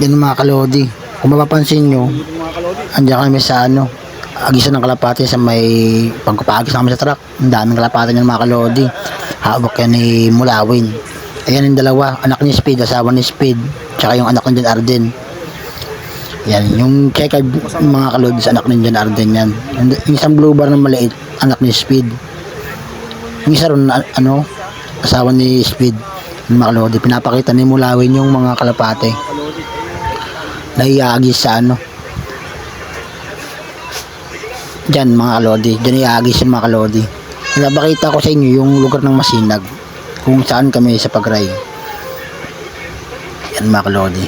Yan mga kalodi. Kung mapapansin nyo, andiyan kami sa ano, agisan ng kalapati sa may pagkapagis namin sa truck. Ang daming kalapati niyan mga kalodi. Hawak yan ni Mulawin. Ayan yung dalawa, anak ni Speed, asawa ni Speed, tsaka yung anak ni John Arden. Yan, yung checkered mga kalodi sa anak ni John Arden yan. Yung, isang blue bar na maliit, anak ni Speed. Yung isa ron, ano, asawa ni Speed, mga kalodi. Pinapakita ni Mulawin yung mga kalapate. Naiagis sa ano. Dyan mga kalodi. Dyan naiagis yung mga kalodi. Pinapakita ko sa inyo yung lugar ng masinag kung saan kami sa pagray. Yan mga kalodi.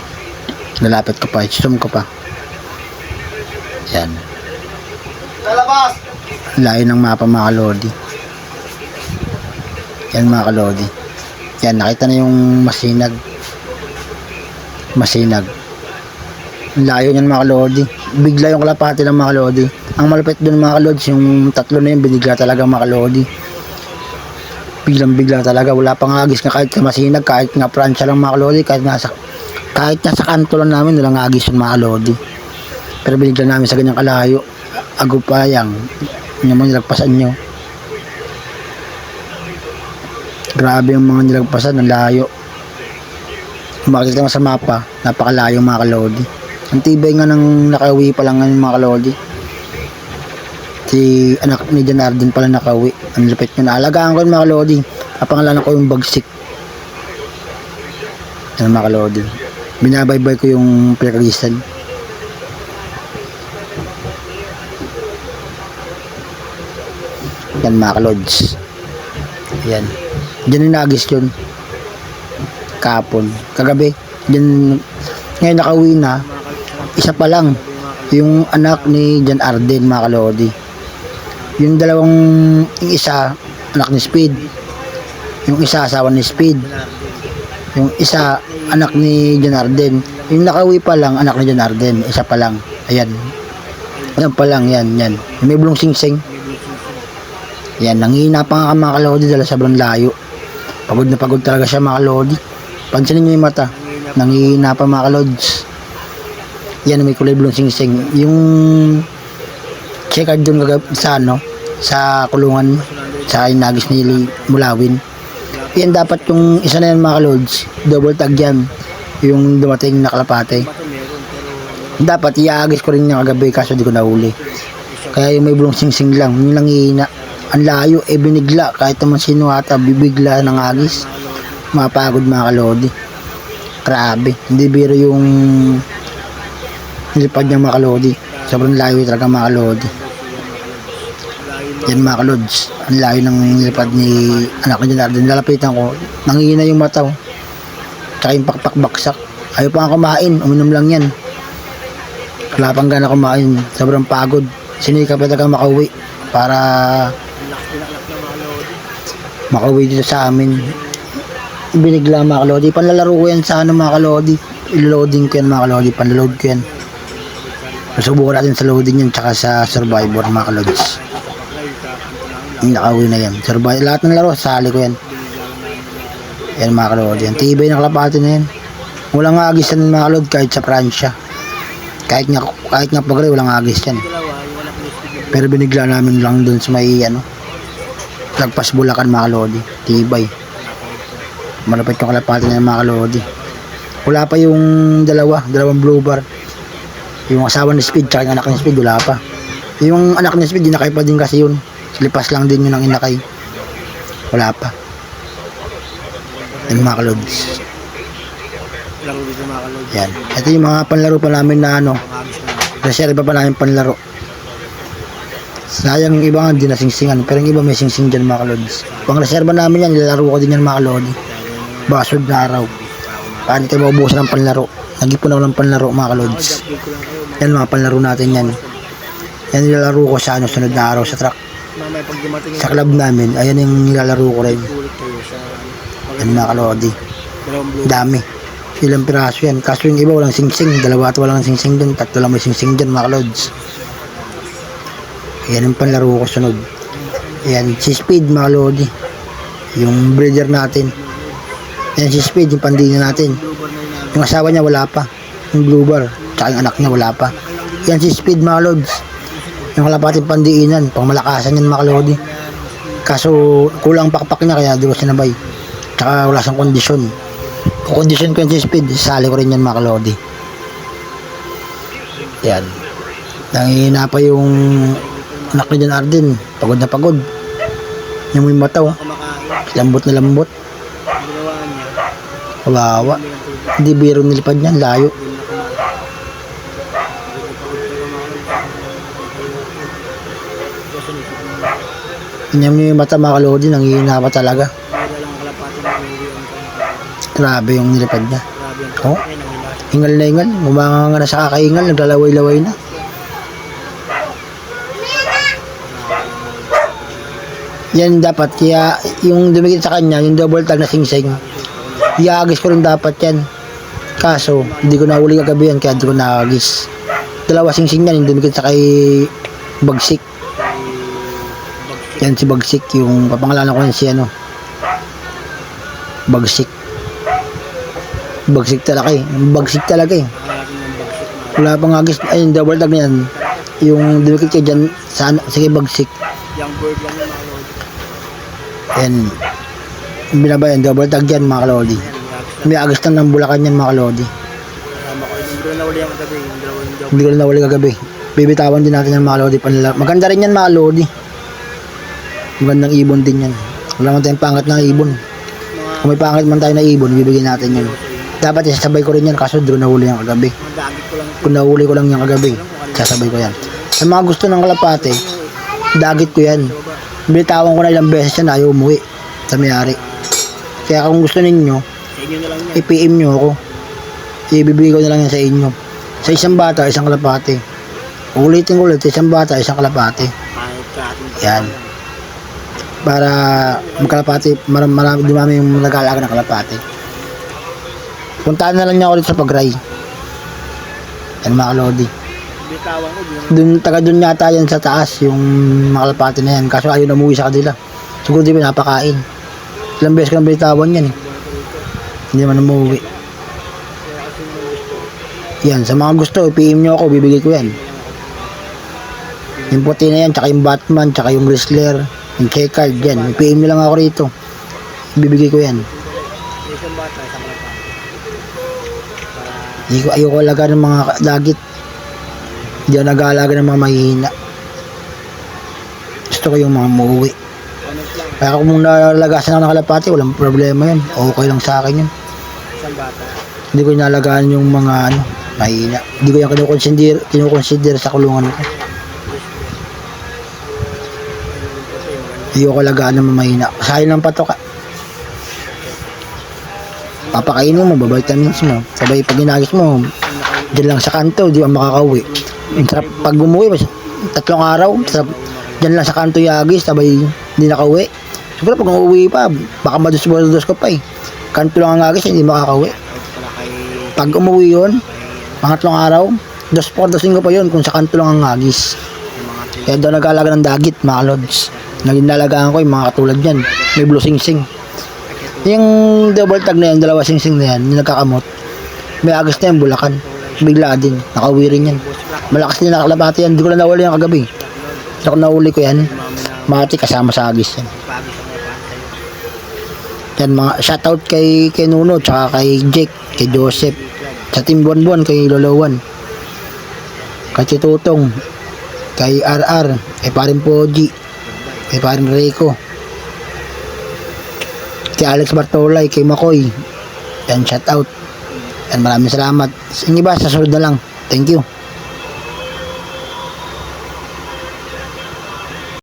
Lalapit ko pa zoom ko pa. Yan. Layo ng mapa mga kalodi. Yan mga kalodi yan nakita na yung masinag. Masinag. Layo niyan mga kalodi. Bigla yung kalapati ng mga kalodi. Ang malapit dun mga kalodi yung tatlo na yun binigla talaga mga kalodi. Biglang bigla talaga. Wala pang agis na kahit na masinag kahit nga pransya lang mga kalodi. Kahit nga sa kahit nga sa kanto lang namin walang agis yung mga kalodi. Pero binigla namin sa ganyang kalayo. Agupayang. Yung mga nilagpasan nyo grabe yung mga nilagpasan ang layo. Kung makikita mo sa mapa napakalayo mga kalodi. Ang tibay nga ng nakauwi pa lang ng mga kalodi. Si anak ni Janardin pala nakauwi. Ang lupit nyo naalagaan ko yung mga kalodi. Kapangalanan ko yung bagsik. Yan mga kalodi. Binabaybay ko yung pinakagisan yan mga kalods. Yan dyan yung nagis yun. Kapon kagabi. Dyan ngayon nakauwi na. Isa pa lang yung anak ni Jan Arden mga kalodi. Yung dalawang yung isa anak ni Speed. Yung isa asawa ni Speed. Yung isa anak ni Jan Arden. Yung nakauwi pa lang anak ni Jan Arden. Isa pa lang. Ayan. Ayan pa lang yan yan. May bulong sing-sing. Yan nangihina pa nga mga kalodi dala sobrang layo pagod na pagod talaga siya mga kalodi pansinin nyo yung mata. Nangihina pa mga kalods yan may kulay blue sing sing yung checkered kagab sa ano sa kulungan sa inagis ni Mulawin. Yan dapat yung isa na yan mga kalods double tag yan yung dumating na kalapate. Dapat iagis ko rin niya kagabi kaso di ko nahuli. Kaya yung may bulong sing sing lang yung nangihina ang layo eh binigla. Kahit naman sino ata bibigla ng agis. Mapagod mga kalodi. Grabe. Hindi biro yung nilipad niya mga kalodi. Sobrang layo talaga mga kalodi. Yan mga kalods. Ang layo ng nilipad ni anak ko dyan din lalapitan ko. Nangihina yung mata oh. tsaka yung pakpak baksak. Ayaw pa nga kumain. Uminom lang yan. Wala pang gana kumain. Sobrang pagod. Sinikap na talaga makauwi para makauwi dito sa amin. Binigla mga kalodi. Panlalaro ko yan sa ano mga kalodi. Loading ko yan mga kalodi. Panload ko yan. Susubukan natin sa loading yan tsaka sa survivor mga kalods. Yung nakauwi na yan. Survivor lahat ng laro sali ko yan. Yan mga kalodi. Yan tibay ng kalapati na yan. Walang agis yan mga kalod kahit sa Pransya. Kahit nga kahit nga pagre walang agis yan. Pero binigla namin lang dun sa may ano lagpas bulakan mga kalodi. Tibay. Malapit yung kalapati na mga kalodi. Wala pa yung dalawa dalawang blue bar. Yung asawa ni Speed tsaka yung anak ni Speed wala pa. Yung anak ni Speed dinakay pa din kasi yun. Lipas lang din yun ang inakay. Wala pa. Yung mga kalods Laro dito mga kalod. yan. Ito yung mga panlaro pa namin na ano reserva pa namin panlaro sayang yung iba nga hindi na singsingan pero yung iba may singsing dyan mga kalods pang reserva namin yan nilalaro ko din yan mga kalodi basod na araw. Hindi tayo maubusan ng panlaro. Nag-ipon ako ng panlaro mga kalods yan mga panlaro natin yan. Yan nilalaro ko sa ano sunod na araw sa truck. Sa club namin ayan yung nilalaro ko rin. Yan mga kalodi dami. Ilang piraso yan. Kaso yung iba walang singsing. Dalawa at walang singsing dun. Tatlo lang may singsing dun mga kalods yan yung panlaro ko sunod yan si speed mga lodi yung breeder natin yan si speed yung pandina natin yung asawa niya wala pa. Yung blue bar. Tsaka yung anak niya wala pa. Yan si Speed mga lods. Yung kalapating pandiinan. Pang malakasan yan mga lodi. Kaso kulang pakpak niya kaya di ko sinabay. Tsaka wala siyang kondisyon. Kondisyon ko yan si Speed, sali ko rin yan mga lodi. Yan. Nangihina pa yung anak ni John Arden. Pagod na pagod. Yung may mata oh. Lambot na lambot. Kawawa. hindi biro nilipad niyan. Layo. Inyam niyo yung mata mga kalodi. Nangihina pa talaga. Grabe yung nilipad niya. Oh. Ingal na ingal. Umanga nga na sa kakaingal. Naglalaway-laway na. Yan dapat. Kaya yung dumikit sa kanya, yung double tag na singsing, iagis ko rin dapat yan. Kaso, hindi ko nahuli kagabi yan, kaya hindi ko naagis. Dalawa singsing yan, yung dumikit sa kay Bagsik. Yan si Bagsik, yung papangalanan ko yan si ano. Bagsik. Bagsik talaga eh. Bagsik talaga eh. Wala pang agis. Ayun, double tag na yan. Yung dumikit kay dyan, sa, sige Bagsik. Young bird lang yung Yung binabayan, double tag yan mga kalodi. May agis lang ng bulakan yan mga kalodi. Ko. Na. Hindi ko rin nawali kagabi. Bibitawan din natin yan mga kalodi. Panlala. Maganda rin yan mga kalodi. Magandang ibon din yan. Wala man tayong pangat ng ibon. Kung may pangat man tayo na ibon, bibigyan natin yun. Dapat isasabay ko rin yan kaso doon nahuli yan kagabi. ko. Kung nahuli ko lang yan kagabi, sasabay ko yan. Sa mga gusto ng kalapate, dagit ko yan. Binitawan ko na ilang beses yan, ayaw umuwi sa mayari. Kaya kung gusto ninyo, i-PM nyo ako. Ibibigay ko na lang yan sa inyo. Sa isang bata, isang kalapate. Ulitin ko ulit, sa isang bata, isang kalapate. Yan. Para magkalapate, marami, marami, dumami yung nag-aalaga ng kalapate. Puntahan na lang niya ako dito sa pagray. Yan mga kalodi. Bitawan ko. Dun, taga dun yata yan sa taas, yung mga kalapate na yan. Kaso ayaw na umuwi sa kanila. Siguro di ba napakain. Ilang beses ko nang binitawan yan eh. Hindi naman umuwi. Yan, sa mga gusto, PM nyo ako, bibigay ko yan. Yung puti na yan, tsaka yung Batman, tsaka yung wrestler, yung check-card, yan. PM nyo lang ako rito. Bibigay ko yan. Hindi ko, ayoko alaga ng mga dagit. Hindi ako nag-aalaga ng mga mahihina. Gusto ko yung mga muuwi. Kaya kung nalagasan ako ng kalapati, walang problema yun. Okay lang sa akin yun. Hindi ko inalagaan yung mga ano, mahina. Hindi ko yung kinukonsider, kinukonsider sa kulungan ko. Hindi ko alagaan ng mahina. Sayang ng patok. ah. Papakainin mo, babitamins mo. Sabay pag inagis mo, dyan lang sa kanto, di ka makakauwi. Ang sarap pag umuwi, mas- tatlong araw, sarap, dyan lang sa kanto yagis, sabay hindi nakauwi. Siguro pag umuwi pa, baka madus-madus ko pa eh. Kanto lang ang agis, hindi makakauwi. Pag umuwi yun, mga tatlong araw, dos por dosin ko pa yun kung sa kanto lang ang agis. Kaya daw nag-aalaga ng dagit, mga lods. Naging nalagaan ko yung mga katulad yan. May blue sing-sing. Yung double tag na yan, dalawa sing-sing na yan, yung nagkakamot. May agos na yan, bulakan. Bigla din, nakauwi rin yan. Malakas din nakalabati yan, hindi ko na nawali yung kagabi. Hindi ko nahuli ko yan. Mati kasama sa agis yan. Yan mga shoutout kay, kay Nuno, tsaka kay Jake, kay Joseph, sa Team Bonbon, kay Lolowan, kay Chitutong, kay RR, kay Parin Poji, kay Parin Rico, kay Alex Bartolay, kay Makoy. Yan, shoutout. Yan, maraming salamat. Sa inyo ba, sa sunod na lang. Thank you.